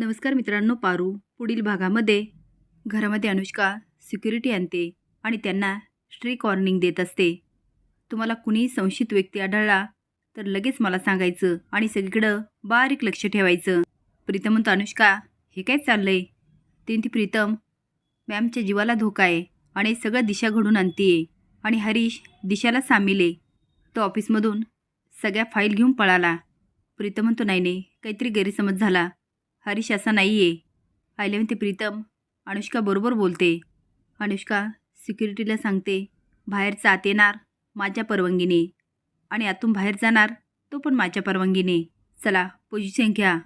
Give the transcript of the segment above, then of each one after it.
नमस्कार मित्रांनो पारू पुढील भागामध्ये. घरामध्ये अनुष्का सिक्युरिटी आणते आणि त्यांना स्ट्रिक वॉर्निंग देत असते. तुम्हाला कुणी संशयित व्यक्ती आढळला तर लगेच मला सांगायचं आणि सगळीकडं बारीक लक्ष ठेवायचं. प्रीतम म्हणतो अनुष्का हे काय चाललंय? तीन ती प्रीतम मॅमच्या जीवाला धोका आहे आणि सगळं दिशा घडून आणतीये आणि हरीश दिशाला सामील आहे. तो ऑफिसमधून सगळ्या फाईल घेऊन पळाला. प्रीतम म्हणतो नाही नाही काहीतरी गैरसमज झाला. हरीश असा नाही आहे आयले म्हणते प्रीतम. अनुष्का बरोबर बोलते. अनुष्का सिक्युरिटीला सांगते बाहेरचा आत येणार माझ्या परवानगीने. आणि आतून बाहेर जाणार तो पण माझ्या परवानगीने. चला पोझिशन घ्या.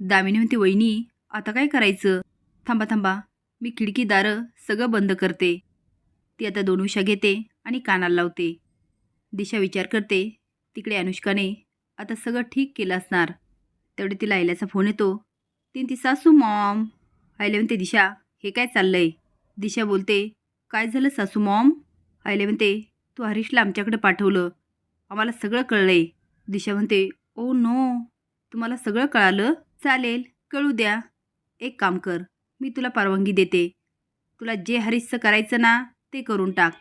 दामिनी म्हणते वहिनी आता काय करायचं? थांबा थांबा. मी खिडकी दारं सगळं बंद करते. ती आता दोन उशा घेते आणि कानाला लावते. दिशा विचार करते तिकडे अनुष्काने आता सगळं ठीक केलं असणार. तेवढे तिला आयल्याचा फोन येतो. तीन ती सासू मॉम. आयले म्हणते दिशा हे काय चाललंय? दिशा बोलते काय झालं सासू मॉम? आयले म्हणते तू हरीशला आमच्याकडे पाठवलं. आम्हाला सगळं कळलंय. दिशा म्हणते ओ नो तुम्हाला सगळं कळालं? चालेल कळू द्या. एक काम कर मी तुला परवानगी देते. तुला जे हरीशचं करायचं ना ते करून टाक.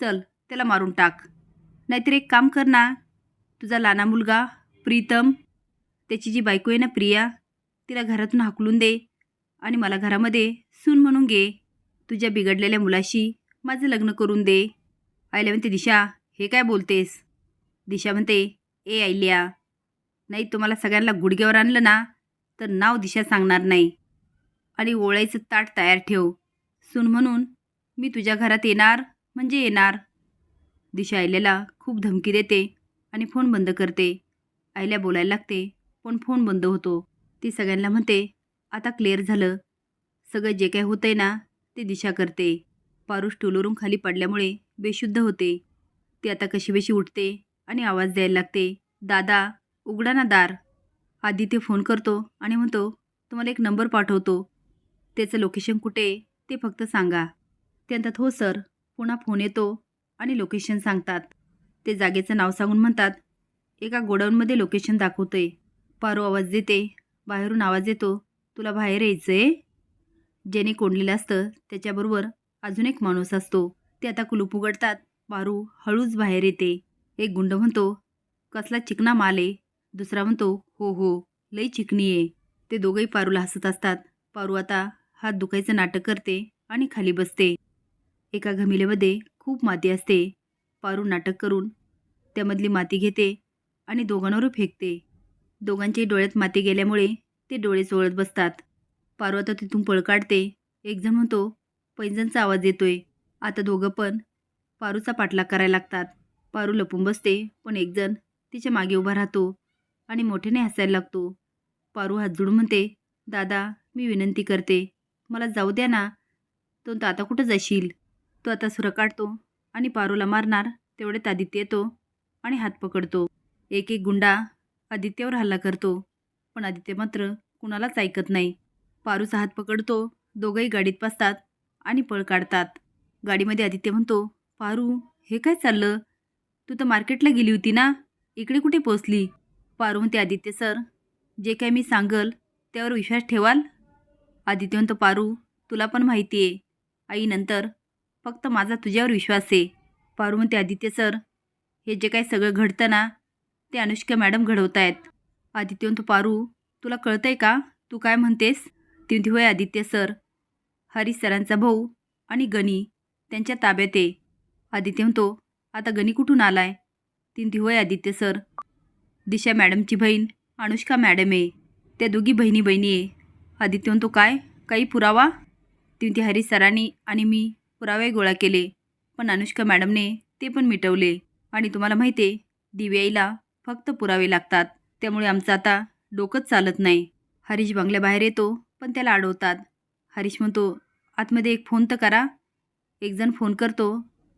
चल त्याला मारून टाक. नाहीतर एक काम कर ना तुझा लहाना मुलगा प्रीतम त्याची जी बायको आहे ना प्रिया तिला घरातून हाकलून दे आणि मला घरामध्ये सून म्हणून घे. तुझ्या बिघडलेल्या मुलाशी माझं लग्न करून दे. आयल्या म्हणते दिशा हे काय बोलतेस? दिशा म्हणते ए आयल्या नाही तुम्हाला सगळ्यांना गुडघ्यावर आणलं ना तर नाव दिशा सांगणार नाही. आणि ओळायचं ताट तयार ठेव. सून म्हणून मी तुझ्या घरात येणार म्हणजे येणार. दिशा आयल्याला खूप धमकी देते आणि फोन बंद करते. आयल्या बोलायला लागते पण फोन बंद होतो. ती सगळ्यांना म्हणते आता क्लिअर झालं. सगळं जे काय होतंय ना ते दिशा करते. पारुष टोलवरून खाली पडल्यामुळे बेशुद्ध होते. ती आता कशीबशी उठते आणि आवाज द्यायला लागते दादा उघडा ना दार. ते फोन करतो आणि म्हणतो तुम्हाला एक नंबर पाठवतो. त्याचं लोकेशन कुठे आहे ते फक्त सांगा. ते म्हणतात हो सर. पुन्हा फोन येतो आणि लोकेशन सांगतात. ते जागेचं नाव सांगून म्हणतात एका गोडाऊनमध्ये लोकेशन दाखवते पारू आवाज देते बाहेरून आवाज येतो. तुला बाहेर यायचं आहे ज्याने कोंडलेलं असतं त्याच्याबरोबर अजून एक माणूस असतो. ते आता कुलूप उघडतात. पारू हळूच बाहेर येते. एक गुंड म्हणतो कसला चिकना माल आहे. दुसरा म्हणतो हो हो लई चिकनी आहे. ते दोघंही पारूला हसत असतात. पारू आता हात दुखायचं नाटक करते आणि खाली बसते. एका घमिलेमध्ये खूप माती असते. पारू नाटक करून त्यामधली माती घेते आणि दोघांवर फेकते. दोघांच्याही डोळ्यात माती गेल्यामुळे ते डोळे चोळत बसतात. पारू आता तिथून पळ काढते. एकजण म्हणतो पैंजणचा आवाज येतोय. आता दोघं पण पारूचा पाठलाग करायला लागतात. पारू लपून बसते पण एकजण तिच्यामागे उभा राहतो आणि मोठ्याने हसायला लागतो. पारू हात जोडून म्हणते दादा मी विनंती करते. मला जाऊ द्या ना. तो आता कुठं जाशील? तो आता सुरा काढतो आणि पारूला मारणार तेवढ्यात आदित्य येतो आणि हात पकडतो. एक एक गुंडा आदित्यवर हल्ला करतो. पण आदित्य मात्र कुणालाच ऐकत नाही. पारूचा हात पकडतो दोघंही गाडीत बसतात आणि पळ काढतात. गाडीमध्ये आदित्य म्हणतो पारू हे काय चाललं? तू तर मार्केटला गेली होती ना? इकडे कुठे पोचली पारू म्हणते आदित्य सर जे काय मी सांगल त्यावर विश्वास ठेवाल? आदित्य म्हणतो पारू तुला पण माहिती आहे आईनंतर फक्त माझा तुझ्यावर विश्वास आहे. पारू म्हणते आदित्य सर हे जे काय सगळं घडतं ना ते अनुष्का मॅडम घडवत आहेत आदित्य पारू तुला कळतंय का? तू काय म्हणतेस? ती होय आदित्य सर. हरीश सरांचा भाऊ आणि गणी त्यांच्या ताब्यात आहे. आदित्य म्हणतो आता गणी कुठून आलाय? ती होय आदित्य सर. दिशा मॅडमची बहीण अनुष्का मॅडम आहे. त्या दोघी बहिणी बहिणी आहे. आदित्य म्हणतो काय? काही पुरावा? ती हरी सरांनी आणि मी पुरावे गोळा केले पण अनुष्का मॅडमने ते पण मिटवले. आणि तुम्हाला माहिती आहे दिव्याईला फक्त पुरावे लागतात. त्यामुळे आमचं आता डोकंच चालत नाही. हरीश बंगल्याबाहेर येतो पण त्याला अडवतात. हरीश म्हणतो आतमध्ये एक फोन तर करा. एकजण फोन करतो.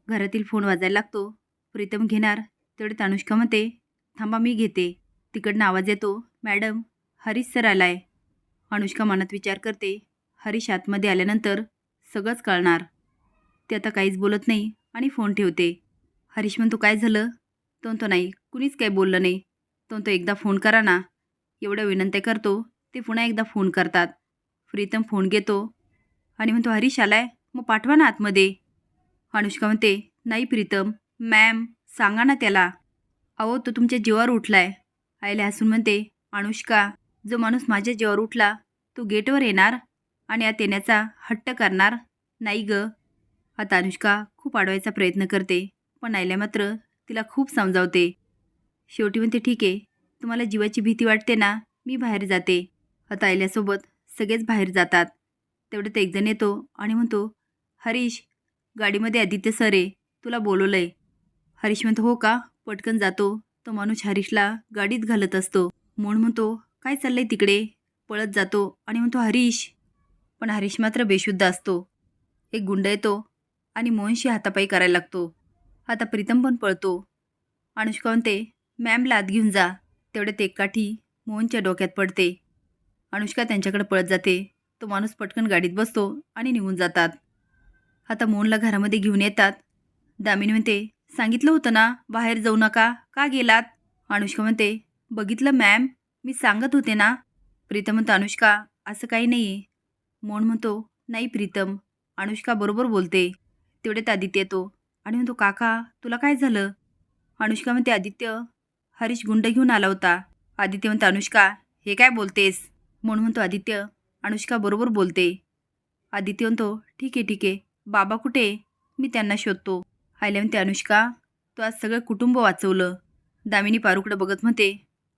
घरातील फोन वाजायला लागतो. प्रीतम घेणार. तेवढे तानुष्का म्हणते थांबा मी घेते. तिकडनं आवाज येतो मॅडम हरीश सर आलाय. अनुष्का मनात विचार करते हरीश आतमध्ये आल्यानंतर सगळंच कळणार. ते आता काहीच बोलत नाही आणि फोन ठेवते. हरीश म्हणतो काय झालं? तो म्हणतो नाही कुणीच काही बोललं नाही. तो एकदा फोन करा ना. एवढ्या विनंत्या करतो ते पुन्हा एकदा फोन करतात. प्रीतम फोन घेतो. आणि म्हणतो हरीश आलाय मग पाठवा ना आतमध्ये. अनुष्का म्हणते नाही प्रीतम मॅम सांगा ना त्याला. अहो तो तुमच्या जीवावर उठलाय. आईला हसून म्हणते अनुष्का जो माणूस माझ्या जीवावर उठला तो गेटवर येणार आणि आत येण्याचा हट्ट करणार नाही ग. आता अनुष्का खूप अडवायचा प्रयत्न करते पण आईला मात्र तिला खूप समजावते. शेवटी म्हणते ठीक आहे. तुम्हाला जीवाची भीती वाटते ना मी बाहेर जाते. आता आईल्यासोबत सगळेच बाहेर जातात. तेवढ्यात एकजण येतो आणि म्हणतो हरीश गाडीमध्ये आदित्य सर आहे. तुला बोलवलं आहे हरीश म्हणतो हो का? पटकन जातो. तो माणूस हरीशला गाडीत घालत असतो. म्हणून म्हणतो काय चाललंय तिकडे? पळत जातो आणि म्हणतो हरीश. पण हरीश मात्र बेशुद्ध असतो. एक गुंड येतो आणि मोहनशी हातापाई करायला लागतो. आता प्रीतम पण पळतो. अनुष्का म्हणते मॅमला आत घेऊन जा. तेवढ्यात एक काठी मोहनच्या डोक्यात पडते. अनुष्का त्यांच्याकडे पळत जाते. तो माणूस पटकन गाडीत बसतो आणि निघून जातात. आता मोहनला घरामध्ये घेऊन येतात. दामिनी म्हणते सांगितलं होतं ना बाहेर जाऊ नका. का गेलात? अनुष्का म्हणते बघितलं मॅम मी सांगत होते ना. प्रीतम म्हणतो अनुष्का असं काही नाही आहे मोहन म्हणतो नाही प्रीतम. अनुष्का बरोबर बोलते. तेवढ्यात आदित्य येतो आणि म्हणतो काका तुला काय झालं? अनुष्का म्हणते आदित्य हरीश गुंड घेऊन आला होता. आदित्य म्हणतो अनुष्का हे काय बोलतेस? म्हणून म्हणतो आदित्य अनुष्का बरोबर बोलते. आदित्य म्हणतो ठीक आहे ठीक आहे. बाबा कुठे? मी त्यांना शोधतो. आयला म्हणते अनुष्का तू आज सगळं कुटुंब वाचवलं. दामिनी पारूकडं बघत म्हणते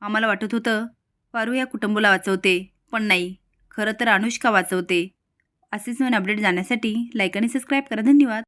आम्हाला वाटत होतं पारू या कुटुंबाला वाचवते पण नाही. खरं तर अनुष्का वाचवते. असेच नवीन अपडेट जाण्यासाठी लाईक आणि सबस्क्राईब करा. धन्यवाद.